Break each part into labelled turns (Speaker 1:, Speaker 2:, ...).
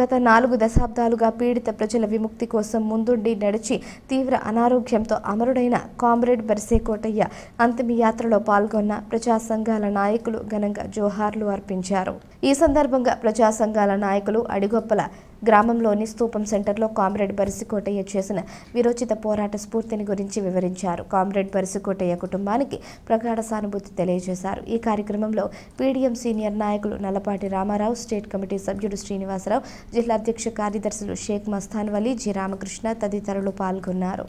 Speaker 1: గత నాలుగు దశాబ్దాలుగా పీడిత ప్రజల విముక్తి కోసం ముందుండి నడిచి తీవ్ర అనారోగ్యంతో అమరుడైన కామ్రేడ్ బర్సేకోటయ్య కోటయ్య పాల్గొన్న ప్రజా సంఘాల నాయకులు ఘనంగా జోహార్లు అర్పించారు. ఈ సందర్భంగా ప్రజా సంఘాల నాయకులు అడిగొప్పల గ్రామంలోని స్తూపం సెంటర్లో కామ్రేడ్ బరిసికోటయ్య చేసిన విరోచిత పోరాట స్ఫూర్తిని గురించి వివరించారు. కామ్రేడ్ బరిసికోటయ్య కుటుంబానికి ప్రగాఢ సానుభూతి తెలియజేశారు. ఈ కార్యక్రమంలో పీడీఎం సీనియర్ నాయకులు నల్లపాటి రామారావు స్టేట్ కమిటీ సభ్యుడు శ్రీనివాసరావు జిల్లా అధ్యక్ష కార్యదర్శులు షేక్ మస్తాన్ వలీ జి రామకృష్ణ తదితరులు పాల్గొన్నారు.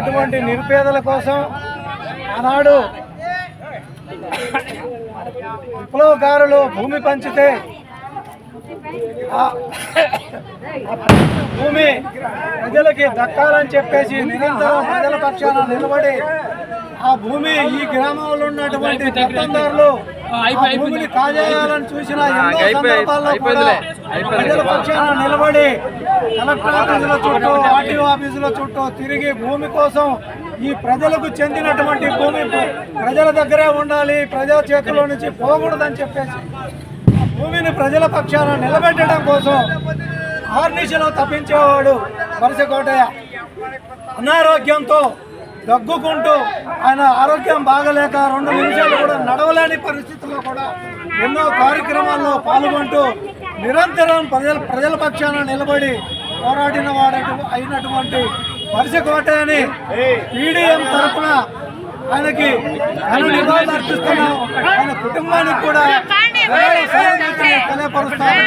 Speaker 2: ఉన్నటువంటి నిరుపేదల కోసం ఆనాడు విప్లవకారులు భూమి పంచితే భూమి ప్రజలకి దక్కాలని చెప్పేసి నిరంతరం ప్రజల పక్షాన నిలబడి ఆ భూమి ఈ గ్రామంలో ఉన్నటువంటి పెత్తందారులు భూమిని కాజేయాలని చూసిన ఎన్నో సందర్భాల్లో కూడా ప్రజల పక్షాన నిలబడి కలెక్టర్ ఆఫీసుల చుట్టూ ఆర్టీఓ ఆఫీసుల చుట్టూ తిరిగి భూమి కోసం ఈ ప్రజలకు చెందినటువంటి భూమి ప్రజల దగ్గరే ఉండాలి ప్రజల చేతిలో నుంచి పోకూడదని చెప్పేసి భూమిని ప్రజల పక్షాన నిలబెట్టడం కోసం ఆర్నిశలో తప్పించేవాడు వరుస కోటయ్య. అనారోగ్యంతో దగ్గుకుంటూ ఆయన ఆరోగ్యం బాగలేక రెండు నిమిషాలు కూడా నడవలేని పరిస్థితుల్లో కూడా ఎన్నో కార్యక్రమాల్లో పాల్గొంటూ నిరంతరం ప్రజల ప్రజల పక్షాన నిలబడి పోరాడిన వాడు అయినటువంటి వరుస కోటయ్యని పీడిఎం తరఫున ఆయనకి ఘన నివాళులు అర్పిస్తున్నాం. ఆయన కుటుంబానికి కూడా తెలియపరుస్తాను